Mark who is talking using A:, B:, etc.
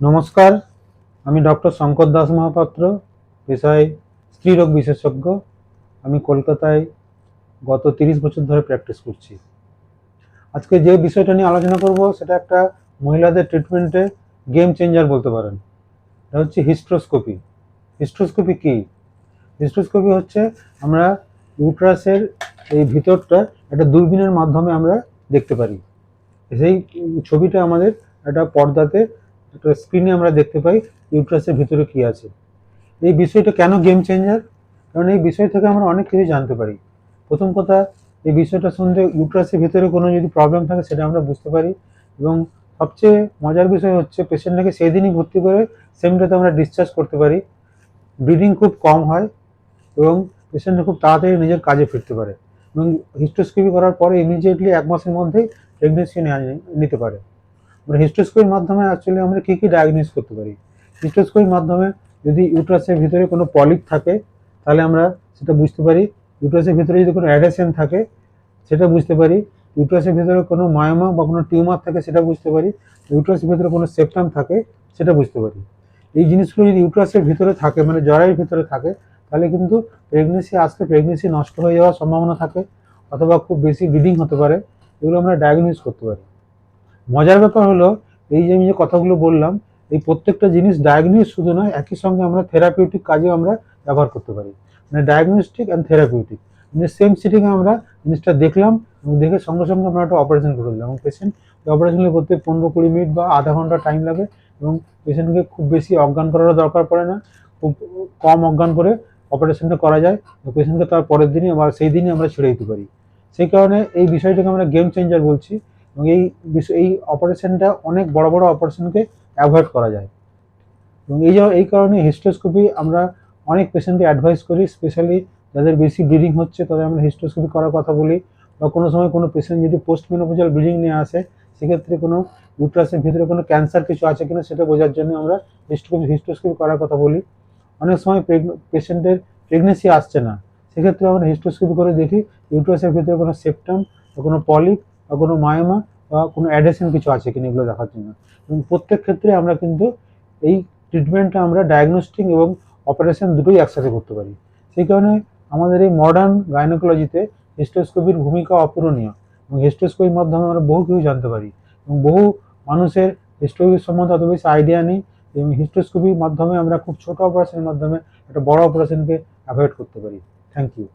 A: নমস্কার, আমি ডক্টর শঙ্কর দাস মহাপাত্র, পেশায় স্ত্রীরোগ বিশেষজ্ঞ। আমি কলকাতায় গত তিরিশ বছর ধরে প্র্যাকটিস করছি। আজকে যে বিষয়টা নিয়ে আলোচনা করব, সেটা একটা মহিলাদের ট্রিটমেন্টে গেম চেঞ্জার বলতে পারেন। এটা হচ্ছে হিস্ট্রোস্কোপি হিস্ট্রোস্কোপি কী? হিস্ট্রোস্কোপি হচ্ছে আমরা ইউট্রাসের এই ভিতরটা একটা দূরবীনের মাধ্যমে আমরা দেখতে পারি। সেই ছবিটা আমাদের একটা পর্দাতে একটা স্ক্রিনে আমরা দেখতে পাই ইউট্রাসের ভিতরে কী আছে। এই বিষয়টা কেন গেম চেঞ্জার কারণ এই বিষয় থেকে আমরা অনেক কিছু জানতে পারি। প্রথম কথা, এই বিষয়টা শুনতে ইউট্রাসের ভিতরে কোনো যদি প্রবলেম থাকে সেটা আমরা বুঝতে পারি এবং সবচেয়ে মজার বিষয় হচ্ছে পেশেন্টটাকে সেই দিনই ভর্তি করে সেম ডেতে আমরা ডিসচার্জ করতে পারি। ব্লিডিং খুব কম হয় এবং পেশেন্টটা খুব তাড়াতাড়ি নিজের কাজে ফিরতে পারে এবং হিস্টোস্কোপি করার পরে ইমিডিয়েটলি এক মাসের মধ্যেই প্রেগনেন্সি নিতে পারে। আমরা হিস্টোস্কোপির মাধ্যমে অ্যাকচুয়ালি আমরা কী কী ডায়াগনোস করতে পারি? হিস্টোস্কোপির মাধ্যমে যদি ইউট্রাসের ভিতরে কোনো পলিপ থাকে, তাহলে আমরা সেটা বুঝতে পারি। ইউট্রাসের ভিতরে যদি কোনো অ্যাডেশন থাকে, সেটা বুঝতে পারি। ইউট্রাসের ভিতরে কোনো মায়োমা বা কোনো টিউমার থাকে, সেটা বুঝতে পারি। ইউট্রাসের ভিতরে কোনো সেপ্টাম থাকে, সেটা বুঝতে পারি। এই জিনিসগুলো যদি ইউট্রাসের ভিতরে থাকে মানে জরায়ের ভিতরে থাকে, তাহলে কিন্তু প্রেগনেন্সি আসলে প্রেগনেন্সি নষ্ট হয়ে যাওয়ার সম্ভাবনা থাকে, অথবা খুব বেশি ব্লিডিং হতে পারে। এগুলো আমরা ডায়াগনোস করতে পারি। মজার ব্যাপার হলো, এই যে আমি যে কথাগুলো বললাম, এই প্রত্যেকটা জিনিস ডায়াগনোস শুধু নয়, একই সঙ্গে আমরা থেরাপিউটিক কাজেও আমরা ব্যবহার করতে পারি। মানে ডায়াগনস্টিক অ্যান্ড থেরাপিউটিক মানে সেম সিটিংয়ে আমরা জিনিসটা দেখলাম, এবং দেখে সঙ্গে সঙ্গে আমরা একটা অপারেশন করে দিলাম। এবং পেশেন্ট অপারেশন করতে পনেরো কুড়ি মিনিট বা আধা ঘণ্টা টাইম লাগে, এবং পেশেন্টকে খুব বেশি অজ্ঞান করারও দরকার পড়ে না। খুব কম অজ্ঞান করে অপারেশনটা করা যায় পেশেন্টকে তার পরের দিনই আবার সেই দিনই আমরা ছেড়ে দিতে পারি। সেই কারণে এই বিষয়টাকে আমরা গেম চেঞ্জার বলছি। এবং এই বিষয় এই অপারেশনটা অনেক বড় বড় অপারেশনকে অ্যাভয়েড করা যায়। এবং এই এই কারণে হিস্টোস্কোপি আমরা অনেক পেশেন্টকে অ্যাডভাইস করি স্পেশালি যাদের বেশি ব্লিডিং হচ্ছে, তাদের আমরা হিস্টোস্কোপি করার কথা বলি বা কোনো সময় কোনো পেশেন্ট যদি পোস্ট মেনোপোজাল ব্লিডিং নিয়ে আসে, সেক্ষেত্রে কোনো ইউট্রাসের ভিতরে কোনো ক্যান্সার কিছু আছে কিনা সেটা বোঝার জন্য আমরা হিস্টোস্কোপি হিস্টোস্কোপি করার কথা বলি। অনেক সময় পেশেন্টের প্রেগনেন্সি আসছে না, সেক্ষেত্রে আমরা হিস্টোস্কোপি করে দেখি ইউট্রাসের ভিতরে কোনো সেপ্টাম বা কোনো পলিপ বা কোনো মায়োমা বা কোনো অ্যাডেশন কিছু আছে কিনা এগুলো দেখার জন্য। এবং প্রত্যেক ক্ষেত্রে আমরা কিন্তু এই ট্রিটমেন্টটা আমরা ডায়াগনস্টিক এবং অপারেশন দুটোই একসাথে করতে পারি। সেই কারণে আমাদের এই মডার্ন গাইনোকোলজিতে হিস্টোস্কোপির ভূমিকা অপূরণীয় এবং হিস্টোস্কোপির মাধ্যমে আমরা বহু কিছু জানতে পারি এবং বহু মানুষের হিস্টোস্কোপির সম্বন্ধে অত বেশি আইডিয়া নেই। এবং হিস্টোস্কোপির মাধ্যমে আমরা খুব ছোট অপারেশনের মাধ্যমে একটা বড় অপারেশনকে অ্যাভয়েড করতে পারি। Thank you